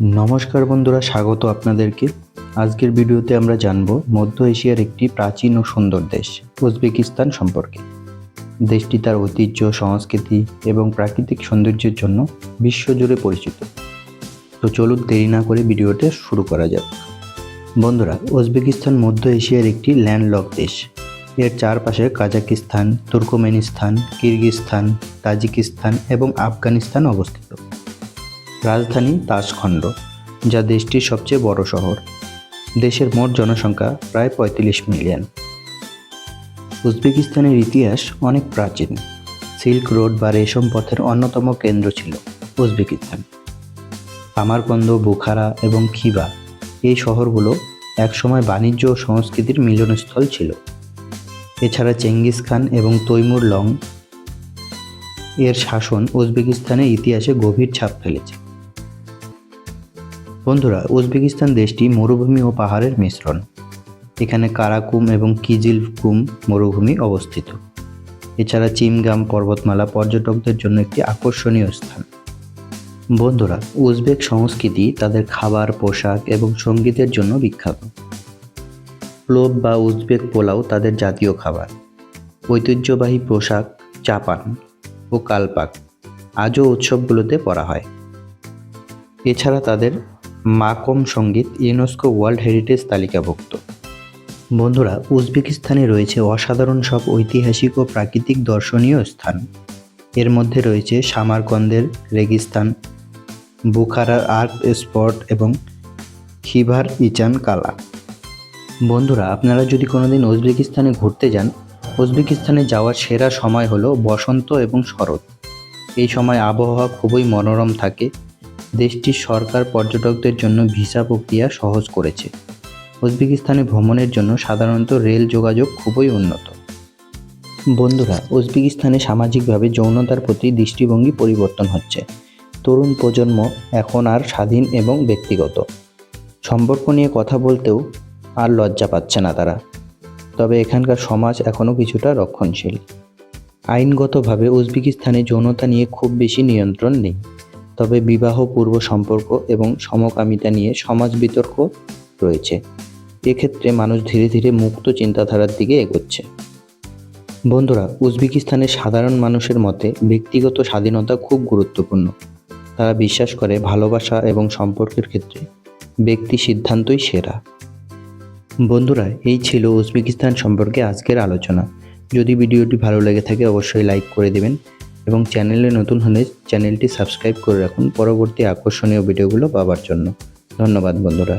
নমস্কার বন্ধুরা, স্বাগত আপনাদেরকে। আজকের ভিডিওতে আমরা জানব মধ্য এশিয়ার একটি প্রাচীন ও সুন্দর দেশ, উজবেকিস্তান সম্পর্কে। দেশটি তার ঐতিহ্য, সংস্কৃতি এবং প্রাকৃতিক সৌন্দর্যের জন্য বিশ্বজুড়ে পরিচিত। তো চলুন দেরি না করে ভিডিওটা শুরু করা যাক। বন্ধুরা, উজবেকিস্তান মধ্য এশিয়ার একটি ল্যান্ডলক দেশ। এর চারপাশে কাজাকিস্তান, তুর্কমেনিস্তান, কিরগিস্তান, তাজিকিস্তান এবং আফগানিস্তান অবস্থিত। রাজধানী তাশখণ্ড যা দেশটির সবচেয়ে বড় শহর। দেশের মোট জনসংখ্যা প্রায় পঁয়তাল্লিশ মিলিয়ন। উজবেকিস্তানের ইতিহাস অনেক প্রাচীন। সিল্ক রোড বা রেশম পথের অন্যতম কেন্দ্র ছিল উজবেকিস্তান। আমারকন্দ বুখারা এবং খিবা এই শহরগুলো একসময় বাণিজ্য ও সংস্কৃতির মিলনস্থল ছিল। এছাড়া চেঙ্গিস খান এবং তৈমুর লং এর শাসন উজবেকিস্তানের ইতিহাসে গভীর ছাপ ফেলেছে। উজবেকিস্তান দেশটি মরুভূমি ও পাহাড়ের মিশ্রণ। এখানে কারাকুম এবং কিজিলকুম মরুভূমি অবস্থিত। এছাড়া চিমগাম পর্বতমালা পর্যটকদের জন্য একটি আকর্ষণীয় স্থান। বন্ধুরা, উজবেক সংস্কৃতি তাদের খাবার, পোশাক এবং সঙ্গীতের জন্য বিখ্যাত। প্লোভ বা উজবেক পোলাও তাদের জাতীয় খাবার। ঐতিহ্যবাহী পোশাক চাপান ও কালপাক আজও উৎসবগুলোতে পরা হয়। এছাড়া তাদের মাকম সংগীত ইউনেস্কো ওয়ার্ল্ড হেরিটেজ তালিকাভুক্ত। বন্ধুরা, উজবেকিস্তানে রয়েছে অসাধারণ সব ঐতিহাসিক ও প্রাকৃতিক দর্শনীয় স্থান। এর মধ্যে রয়েছে সামারকন্দের রেগিস্তান, বুখারার আর্ট স্পট এবং খিভার ইচান কালা। বন্ধুরা, আপনারা যদি কোনোদিন উজবেকিস্তানে ঘুরতে যান, উজবেকিস্তানে যাওয়ার সেরা সময় হলো বসন্ত এবং শরৎ। এই সময় আবহাওয়া খুবই মনোরম থাকে দেশটির সরকার পর্যটকদের জন্য ভিসা প্রক্রিয়া সহজ করেছে। উজবেকিস্তানে ভ্রমণের জন্য সাধারণত রেল যোগাযোগ খুবই উন্নত। বন্ধুরা, উজবেকিস্তানে সামাজিকভাবে যৌনতার প্রতি দৃষ্টিভঙ্গি পরিবর্তন হচ্ছে। তরুণ প্রজন্ম এখন আর স্বাধীন এবং ব্যক্তিগত। সম্পর্ক নিয়ে কথা বলতেও আর লজ্জা পাচ্ছে না তারা। তবে এখানকার সমাজ এখনও কিছুটা রক্ষণশীল। আইনগতভাবে উজবেকিস্তানে যৌনতা নিয়ে খুব বেশি নিয়ন্ত্রণ নেই। তবে বিবাহ, পূর্ব সম্পর্ক এবং সমকামিতা নিয়ে সমাজ বিতর্ক রয়েছে। এক্ষেত্রে মানুষ ধীরে ধীরে মুক্ত চিন্তাধারার দিকে এগোচ্ছে। বন্ধুরা, উজবেকিস্তানের সাধারণ মানুষের মতে ব্যক্তিগত স্বাধীনতা খুব গুরুত্বপূর্ণ। তারা বিশ্বাস করে ভালোবাসা এবং সম্পর্কের ক্ষেত্রে ব্যক্তি সিদ্ধান্তই সেরা। বন্ধুরা, এই ছিল উজবেকিস্তান সম্পর্কে আজকের আলোচনা। যদি ভিডিওটি ভালো লেগে থাকে, অবশ্যই লাইক করে দেবেন। এবং চ্যানেলে নতুন হলে চ্যানেলটি সাবস্ক্রাইব করে রাখুন। পরবর্তী আকর্ষণীয় ভিডিওগুলো পাওয়ার জন্য। ধন্যবাদ বন্ধুরা।